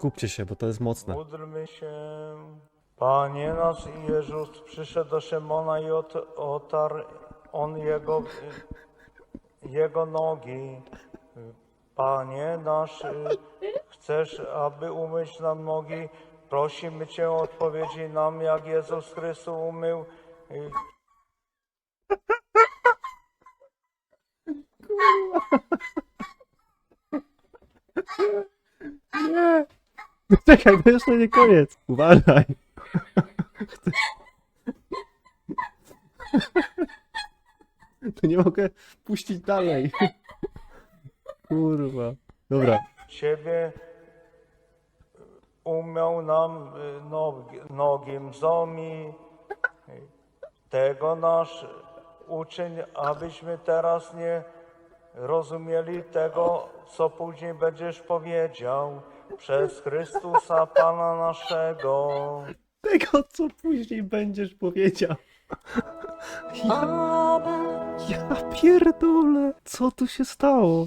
skupcie się, bo to jest mocne. Módlmy się. Panie nasz Jezus przyszedł do Szymona i ot, otarł on jego, jego nogi. Panie nasz, chcesz, aby umyć nam nogi? Prosimy Cię o odpowiedzi nam, jak Jezus Chrystus umył. Nie! Czekaj, to jeszcze nie koniec. Uważaj. To nie mogę puścić dalej. Kurwa. Dobra. Ciebie umiał nam y, nogi, nogi mzomi. Tego nasz uczyń, abyśmy teraz nie rozumieli tego, co później będziesz powiedział. Przez Chrystusa Pana naszego. Tego, co później będziesz powiedział. Ja, ja pierdolę. Co tu się stało?